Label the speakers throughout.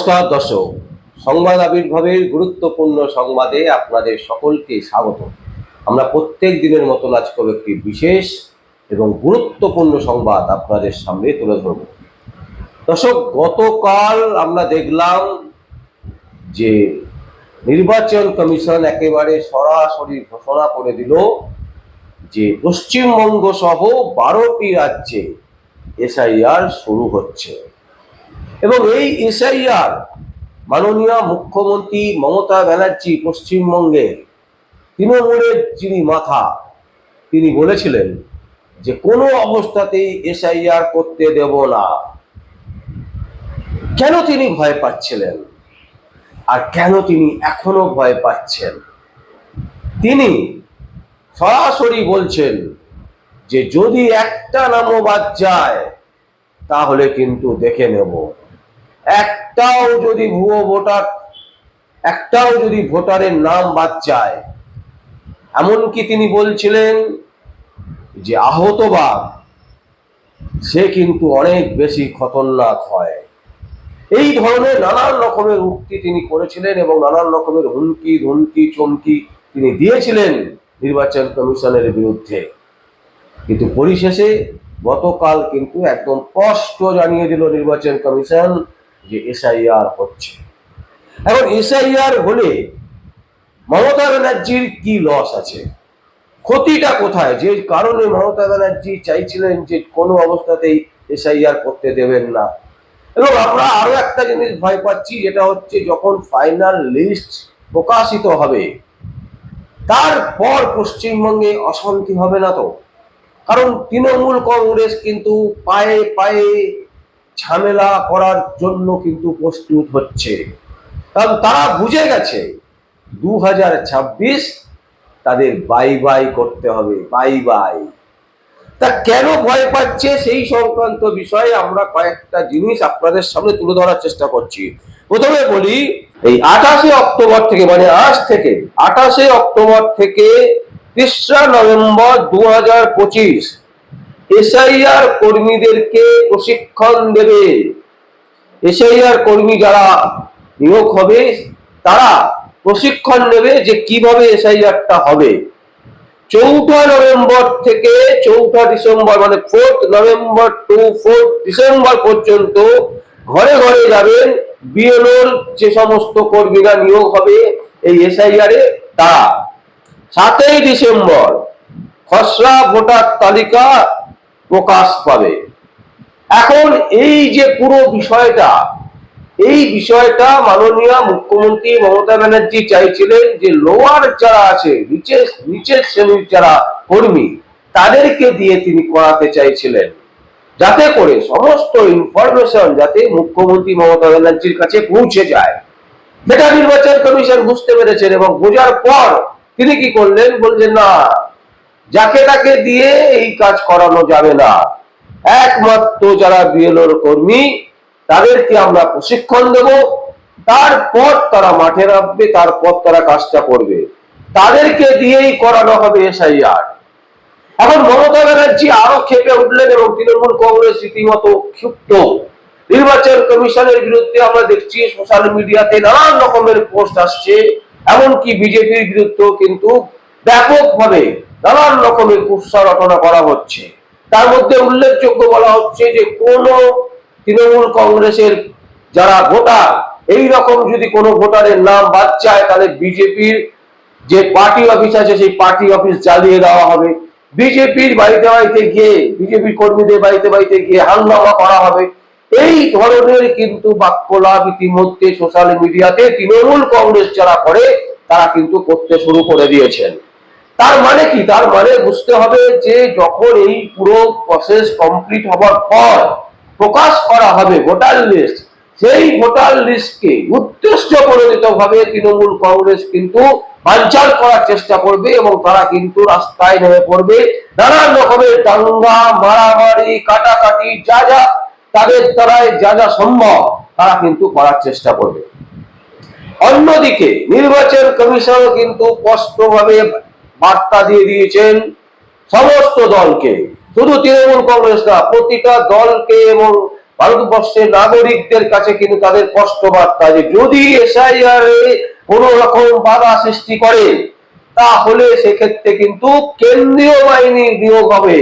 Speaker 1: নমস্কার, দর্শক। সংবাদ আবির্ভাবের গুরুত্বপূর্ণ সংবাদে আপনাদের সকলকে স্বাগত। আমরা প্রত্যেক দিনের মতন আজকেও একটি বিশেষ এবং গুরুত্বপূর্ণ সংবাদ আপনাদের সামনে তুলে ধরব। দর্শক, গতকাল আমরা দেখলাম যে নির্বাচন কমিশন একেবারে সরাসরি ঘোষণা করে দিল যে পশ্চিমবঙ্গ সহ বারোটি রাজ্যে এসআইআর শুরু হচ্ছে। এবং এই এসআইআর মাননীয় মুখ্যমন্ত্রী মমতা ব্যানার্জি পশ্চিমবঙ্গের তৃণমূলের যিনি মাথা, তিনি বলেছিলেন যে কোনো অবস্থাতেই এসআইআর করতে দেব না। কেন তিনি ভয় পাচ্ছিলেন? আর কেন তিনি এখনও ভয় পাচ্ছেন? তিনি সরাসরি বলছেন যে যদি একটা নামও বাদ যায়, তাহলে কিন্তু দেখে নেব। একটাও যদি ভুয়ো ভোটার একটাও যদি ভোটারের নাম বাদ যায় এমনকি তিনি বলছিলেন যে আহত বাঘ সে কিন্তু অনেক বেশি খতরনাক হয়। এই ধরনের নানান রকমের উক্তি তিনি করেছিলেন এবং নানান রকমের হুমকি ধুমকি চমকি তিনি দিয়েছিলেন নির্বাচন কমিশনের বিরুদ্ধে। কিন্তু পরিশেষে গতকাল কিন্তু একদম স্পষ্ট জানিয়ে দিল নির্বাচন কমিশন যে এসআইআর হচ্ছে। এখন এসআইআর হলে মমতা ব্যানার্জির কি লস আছে? ক্ষতিটা কোথায়? যে কারণে মমতা ব্যানার্জি চাইছিলেন যে কোনো অবস্থাতেই এসআইআর করতে দেবেন না। এবং আমরা আরও একটা জিনিস ভয় পাচ্ছি, যেটা হচ্ছে যখন ফাইনাল লিস্ট প্রকাশিত হবে, তারপর পশ্চিমবঙ্গে অশান্তি হবে না তো? কারণ তৃণমূল কংগ্রেস কিন্তু পায়ে পায়ে ঝামেলা করার জন্য কিন্তু প্রস্তুত হচ্ছে। কারণ তারা বুঝে গেছে দু হাজার ছাব্বিশ তাদের বাই বাই করতে হবে বাই বাই তা কেন ভয় পাচ্ছে? সেই সংক্রান্ত বিষয়ে আমরা কয়েকটা জিনিস আপনাদের সামনে তুলে ধরার চেষ্টা করছি। প্রথমে বলি, এই আঠাশে অক্টোবর থেকে মানে আজ থেকে, আঠাশে অক্টোবর থেকে তেসরা নভেম্বর দু হাজার পঁচিশ এসআইআর কর্মীদেরকে প্রশিক্ষণ দেবে। এসআইআর কর্মী যারা নিয়োগ হবে, তারা প্রশিক্ষণ নেবে যে কীভাবে এসআইআরটা হবে। চৌঠা নভেম্বর থেকে চৌঠা ডিসেম্বর মানে fourth November to fourth December পর্যন্ত ঘরে ঘরে যাবেন, বিএলওর যে সমস্ত কর্মীরা নিয়োগ হবে এই এসআইআর এ তারা। সাতই ডিসেম্বর, খসড়া ভোটার তালিকা প্রকাশ পাবে। এখন এই যে পুরো বিষয়টা, এই বিষয়টা মাননীয় মুখ্যমন্ত্রী মমতা ব্যানার্জি চাইছিলেন যে লোয়ার যারা আছে, নিচের নিচের শ্রেণির যারা কর্মী, তাদেরকে দিয়ে তিনি করাতে চাইছিলেন। যাতে করে সমস্ত ইনফরমেশন যাতে মুখ্যমন্ত্রী মমতা ব্যানার্জির কাছে পৌঁছে যায়। সেটা নির্বাচন কমিশন বুঝতে পেরেছেন এবং বোঝার পর তিনি কি করলেন? বললেন, না যাকে তাকে দিয়ে এই কাজ করানো যাবে না। একমাত্র যারা বিএলওর কর্মী, তাদেরকে আমরা প্রশিক্ষণ দেব। তারপর তারা মাঠে নামবে, তারপর তারা কাজটা করবে। তাদেরকে দিয়েই করানো হবে এসআইআর। এখন মমতা ব্যানার্জি আরও খেপে উঠলেন এবং তৃণমূল কংগ্রেস রীতিমতো ক্ষুব্ধ। নির্বাচন কমিশনের বিরুদ্ধে আমরা দেখছি সোশ্যাল মিডিয়াতে নানান রকমের পোস্ট আসছে, এমনকি বিজেপির বিরুদ্ধেও কিন্তু ব্যাপকভাবে নানান রকমের কুৎসা রচনা করা হচ্ছে। তার মধ্যে উল্লেখযোগ্য বলা হচ্ছে যে, কোন তৃণমূল কংগ্রেসের যারা ভোটার, এই রকম যদি কোনো ভোটারের নাম বাদ চায় তাহলে বিজেপির যে পার্টি অফিস আছে, সেই পার্টি অফিস জ্বালিয়ে দেওয়া হবে। বিজেপির বাড়িতে বাড়িতে গিয়ে, বিজেপি কর্মীদের বাড়িতে বাড়িতে গিয়ে হাঙ্গামা করা হবে। এই ধরনের কিন্তু বাক্যলাভ ইতিমধ্যে সোশ্যাল মিডিয়াতে তৃণমূল কংগ্রেস যারা করে, তারা কিন্তু করতে শুরু করে দিয়েছেন। তার মানে কি? তার মানে বুঝতে হবে যে যখন এই পুরো প্রসেস কমপ্লিট হবার পর প্রকাশ করা হবে ভোটার লিস্ট সেই ভোটার লিস্টকে উদ্দেশ্য প্রণোদিত ভাবে তৃণমূল কংগ্রেস কিন্তু বাঞ্চাল করার চেষ্টা করবে এবং তারা কিন্তু রাস্তায় নেমে পড়বে। নানান রকমের দাঙ্গা, মারামারি, কাটাকাটি, যা যা তাদের দ্বারাই যা যা সম্ভব তারা কিন্তু করার চেষ্টা করবে। অন্যদিকে নির্বাচন কমিশন কিন্তু স্পষ্টভাবে বার্তা দিয়ে দিয়েছেন সমস্ত দলকে। শুধু তৃণমূল কংগ্রেস না, প্রতিটা দলকে এবং ভারতবর্ষের নাগরিকদের কাছে কিন্তু তাদের কষ্ট বার্তা যে, যদি এসআইআর কোন রকম বাধা সৃষ্টি করে, তাহলে সেক্ষেত্রে কিন্তু কেন্দ্রীয় বাহিনী নিয়োগ হবে।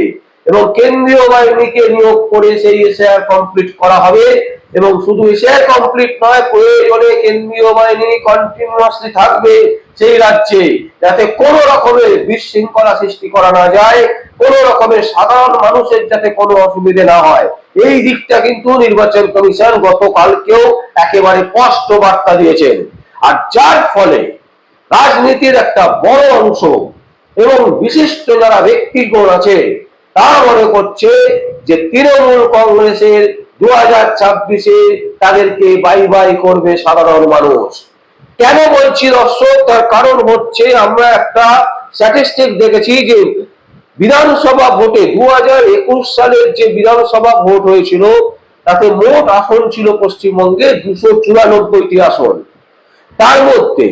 Speaker 1: এবং কেন্দ্রীয় বাহিনীকে নিয়োগ করে সেই এসআইআর কমপ্লিট করা হবে। এবং শুধু এসআইআর কমপ্লিট নয়, প্রয়োজনে কেন্দ্রীয় বাহিনী কন্টিনিউয়াসলি থাকবে সেই রাজ্যে, যাতে কোন রকমের বিশৃঙ্খলা সৃষ্টি করা না যায়, কোন রকমের সাধারণ মানুষের যাতে কোনো অসুবিধে না হয়। এই দিকটা কিন্তু নির্বাচন কমিশন গতকালকেও একেবারে স্পষ্ট বার্তা দিয়েছেন। আর যার ফলে রাজনীতির একটা বড় অংশ এবং বিশিষ্ট যারা ব্যক্তিগণ আছে তারা মনে করছে যে তৃণমূল কংগ্রেসের দু হাজার ছাব্বিশে তাদেরকে বাই বাই করবে সাধারণ মানুষ। কেন বলছি দর্শক? তার কারণ হচ্ছে আমরা একটা স্ট্যাটিস্টিক দেখেছি যে বিধানসভা ভোটে দু একুশ সালের যে বিধানসভা ভোট হয়েছিল, তাতে মোট আসন ছিল পশ্চিমবঙ্গে দুশো চুরানব্বইটি আসন। তার মধ্যে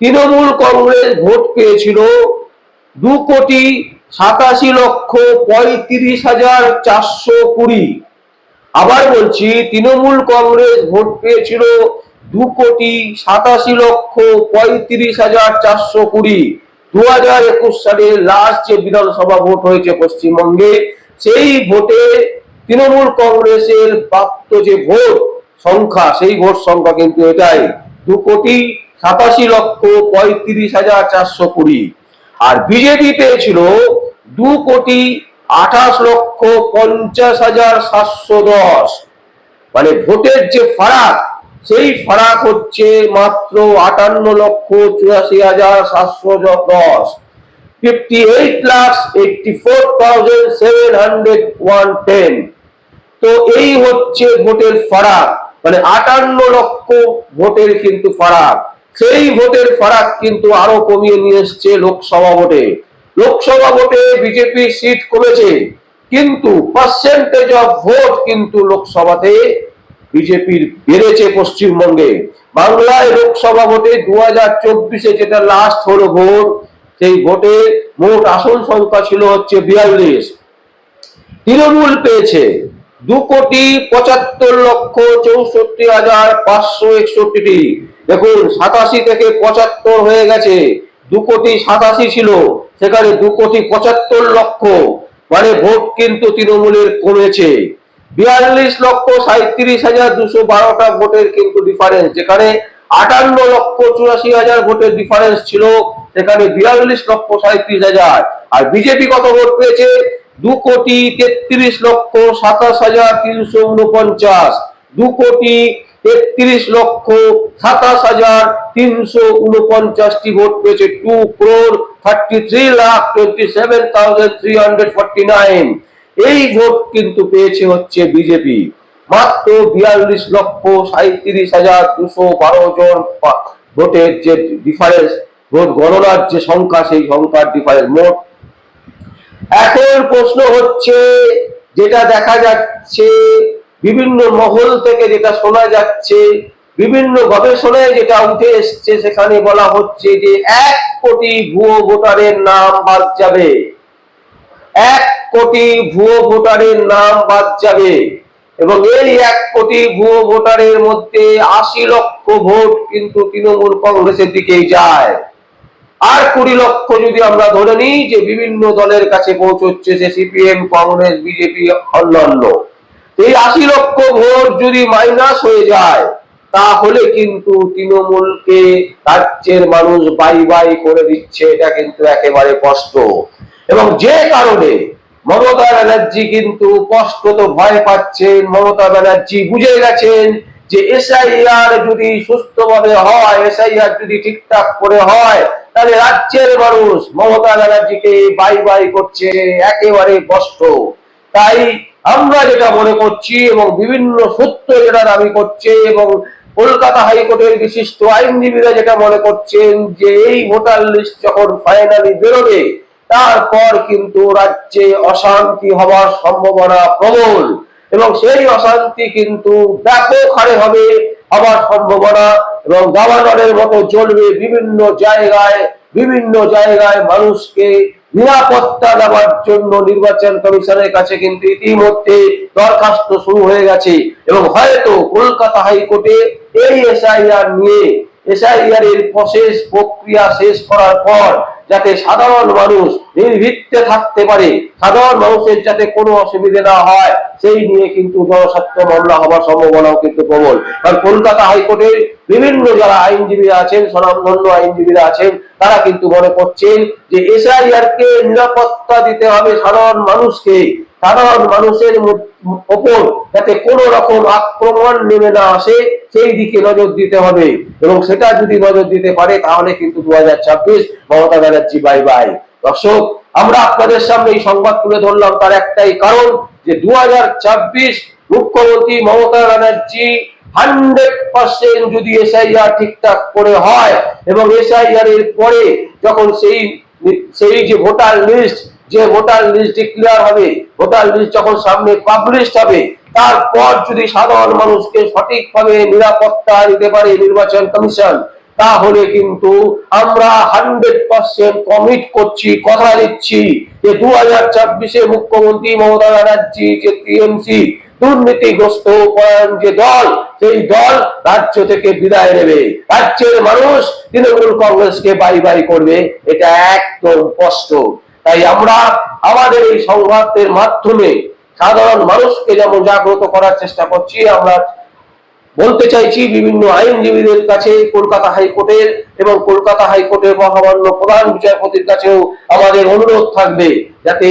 Speaker 1: তৃণমূল কংগ্রেস ভোট পেয়েছিল দু কোটি সাতাশি লক্ষ পঁয়ত্রিশ হাজার চারশো কুড়ি। আবার বলছি, তৃণমূল কংগ্রেস ভোট পেয়েছিল দু কোটি সাতাশি লক্ষ পঁয়ত্রিশ হাজার চারশো কুড়ি। দু হাজার একুশ সালে লাস্ট যে বিধানসভা ভোট হয়েছে পশ্চিমবঙ্গে, সেই ভোটে তৃণমূল কংগ্রেসের প্রাপ্ত যে ভোট সংখ্যা, সেই ভোট সংখ্যা কিন্তু এটাই, দু কোটি সাতাশি লক্ষ পঁয়ত্রিশ হাজার চারশো কুড়ি। আর বিজেপি পেয়েছিল দু কোটি আঠাশ লক্ষ পঞ্চাশ হাজার সাতশো দশ। মানে ভোটের যে ফারাক, সেই ফারাক হচ্ছে মাত্র আটান্ন লক্ষ চুরাশি হাজার সাতশো দশ। Fifty eight lakh eighty four thousand seven hundred one ten তো এই হচ্ছে ভোটের ফারাক মানে আটান্ন লক্ষ ভোটের কিন্তু ফারাক। সেই ভোটের ফারাক কিন্তু আরও কমিয়ে নিয়ে এসছে লোকসভা ভোটে। লোকসভা ভোটে বিজেপি সিট কমেছে, কিন্তু পার্সেন্টেজ অফ ভোট কিন্তু লোকসভাতে বিজেপির বেড়েছে পশ্চিমবঙ্গে। বাংলায় লোকসভা ভোটে দু হাজার চব্বিশে যেটা লাস্ট হলো ভোট, সেই ভোটে মোট আসন সংখ্যা ছিল হচ্ছে বিয়াল্লিশ। তৃণমূল পেয়েছে দু কোটি পঁচাত্তর লক্ষ চৌষট্টি হাজার পাঁচশো একষট্টিটি। দেখুন, সাতাশি থেকে পঁচাত্তর হয়ে গেছে। দু কোটি সাতাশি ছিল, সেখানে দু কোটি পঁচাত্তর লক্ষ। মানে ভোট কিন্তু তৃণমূলের কমেছে। বিয়াল্লিশ লক্ষ সাঁত্রিশ হাজার দুশো বারোটা ভোটের কিন্তু ডিফারেন্স যেখানে আটান্ন লক্ষ চুরাশি হাজার ভোটের ডিফারেন্স ছিল, সেখানে বিয়াল্লিশ লক্ষ সাঁত্রিশ হাজার। আর বিজেপি কত ভোট পেয়েছে? দু কোটি তেত্রিশ লক্ষ সাতাশ হাজার তিনশো উনপঞ্চাশ। দু কোটি তেত্রিশ লক্ষ সাতাশ হাজার তিনশো উনপঞ্চাশটি ভোট পেয়েছে। Two crore thirty three lakh twenty seven thousand three hundred forty nine. এই ভোট কিন্তু পেয়েছে হচ্ছে বিজেপি। মাত্র বিয়াল্লিশ লক্ষ সাঁত্রিশ হাজার দুশো বারো জন ভোটের যে ডিফারেন্স ভোট গণনার যে সংখ্যা, সেই সংখ্যার ডিফারেন্স মোট। এখন প্রশ্ন হচ্ছে, যেটা দেখা যাচ্ছে বিভিন্ন মহল থেকে যেটা শোনা যাচ্ছে, বিভিন্ন গবেষণায় যেটা উঠে এসছে, সেখানে বলা হচ্ছে যে এক কোটি ভুয়ো ভোটারের নাম বাদ যাবে। এক কোটি ভুয়ো ভোটারের নাম বাদ যাবে এবং এই এক কোটি ভুয়ো ভোটারের মধ্যে আশি লক্ষ ভোট কিন্তু তৃণমূল কংগ্রেসের দিকেই যায়। আর কুড়ি লক্ষ যদি আমরা ধরে নিই যে বিভিন্ন দলের কাছে পৌঁছচ্ছে, সে সিপিএম, কংগ্রেস, বিজেপি, অন্যান্য। এই আশি লক্ষ ভোট যদি মাইনাস হয়ে যায়, তাহলে কিন্তু তৃণমূলকে রাজ্যের মানুষ বাই বাই করে দিচ্ছে, এটা কিন্তু একেবারে কষ্ট এবং যে কারণে মমতা ব্যানার্জি কিন্তু স্পষ্টত ভয় পাচ্ছেন, মমতা ব্যানার্জি বুঝে গেছেন যে এসআইআর যদি সুস্থভাবে হয় এসআইআর যদি ঠিকঠাক করে হয়, তাহলে রাজ্যের মানুষ মমতা ব্যানার্জিকে বাই বাই করছে, একেবারে কষ্ট তাই আমরা যেটা মনে করছি এবং বিভিন্ন সূত্র যেটা দাবি করছে এবং কলকাতা হাইকোর্টের বিশিষ্ট আইনজীবীরা যেটা মনে করছেন যে এই ভোটার লিস্ট যখন ফাইনালি বেরোবে, তারপর কিন্তু রাজ্যে অশান্তি হওয়ার সম্ভাবনা প্রবল এবং সেই অশান্তি কিন্তু ব্যাপক হারে হবে হওয়ার সম্ভাবনা এবং দাবানলের মতো চলবে বিভিন্ন জায়গায় বিভিন্ন জায়গায় মানুষকে নিরাপত্তা দেওয়ার জন্য নির্বাচন কমিশনের কাছে কিন্তু ইতিমধ্যে দরখাস্ত শুরু হয়ে গেছে। এবং হয়তো কলকাতা হাইকোর্টে এই এসআইআর নিয়ে এসআইআর এর প্রসেস প্রক্রিয়া শেষ করার পর যাতে সাধারণ মানুষ নির্ভীকতে থাকতে পারে, সাধারণ মানুষের যাতে কোনো অসুবিধে না হয়, সেই নিয়ে কিন্তু জনস্বার্থ মামলা হওয়ার সম্ভাবনাও কিন্তু প্রবল। কারণ কলকাতা হাইকোর্টের বিভিন্ন যারা আইনজীবীরা আছেন, স্বনামধন্য আইনজীবীরা আছেন, তারা কিন্তু মনে করছেন যে এসআইআর কে নিরাপত্তা দিতে হবে সাধারণ মানুষকে সাধারণ মানুষের ওপর যাতে কোনো রকম আক্রমণ নেমে না আসে, সেই দিকে নজর দিতে হবে। এবং সেটা যদি নজর দিতে পারে, তাহলে কিন্তু দু হাজার ছাব্বিশ মমতা ব্যানার্জি বাই বাই। দর্শক, আমরা আপনাদের সামনে এই সংবাদ তুলে ধরলাম তার একটাই কারণ যে দু হাজার ছাব্বিশ মুখ্যমন্ত্রী মমতা ব্যানার্জি হান্ড্রেড পার্সেন্ট যদি এসআইআর ঠিকঠাক করে হয়, এবং এসআইআর এর পরে যখন সেই সেই যে ভোটার লিস্ট যে ভোটার লিস্ট ডিক্লেয়ার হবে, ভোটার লিস্ট যখন সামনে পাবলিশ হবে, তারপর যদি সাধারণ মানুষকে সঠিকভাবে নিরাপত্তা দিতে পারে নির্বাচন কমিশন, তাহলে কিন্তু আমরা হান্ড্রেড পার্সেন্ট কমিট করছি, কথা দিচ্ছি যে দু হাজার ছাব্বিশে মুখ্যমন্ত্রী মমতা ব্যানার্জি, যে টিএমসি দুর্নীতিগ্রস্ত পরায়ণ যে দল, সেই দল রাজ্য থেকে বিদায় নেবে। রাজ্যের মানুষ তৃণমূল কংগ্রেসকে বাই বাই করবে, এটা একদম স্পষ্ট। তাই আমরা আমাদের এই সংবাদের মাধ্যমে সাধারণ মানুষকে যেমন জাগ্রত করার চেষ্টা করছি। আমরা বলতে চাইছি, বিভিন্ন আইনজীবীদের কাছে, কলকাতা হাইকোর্টের এবং কলকাতা হাইকোর্টের মহামান্য প্রধান বিচারপতির কাছেও আমাদের অনুরোধ থাকবে যাতে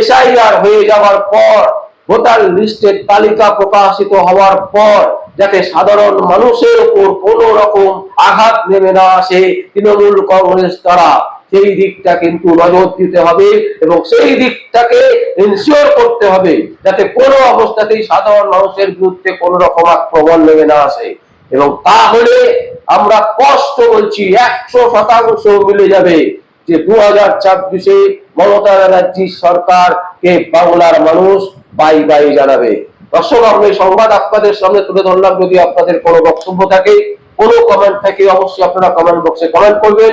Speaker 1: এসআইআর হয়ে যাওয়ার পর, ভোটার লিস্টের তালিকা প্রকাশিত হওয়ার পর যাতে সাধারণ মানুষের উপর কোনো রকম আঘাত নেমে না আসে তৃণমূল কংগ্রেস দ্বারা। সেই দিকটা কিন্তু নজর দিতে হবে এবং সেই দিকটাকে ইনশিওর করতে হবে যাতে কোনো অবস্থাতেই সাধারণ মানুষের বিরুদ্ধে কোনো রকম আক্রমণ নেমে না আসে। এবং তাহলে আমরা কষ্ট বলছি, একশো শতাংশ মিলে যাবে যে দু হাজার ছাব্বিশে মমতা ব্যানার্জির সরকারকে বাংলার মানুষ বাই বাই জানাবে। দর্শক, আমরা এই সংবাদ আপনাদের সামনে তুলে ধরলাম। যদি আপনাদের কোনো বক্তব্য থাকে, কোনো কমেন্ট থাকে, অবশ্যই আপনারা কমেন্ট বক্সে কমেন্ট করবেন।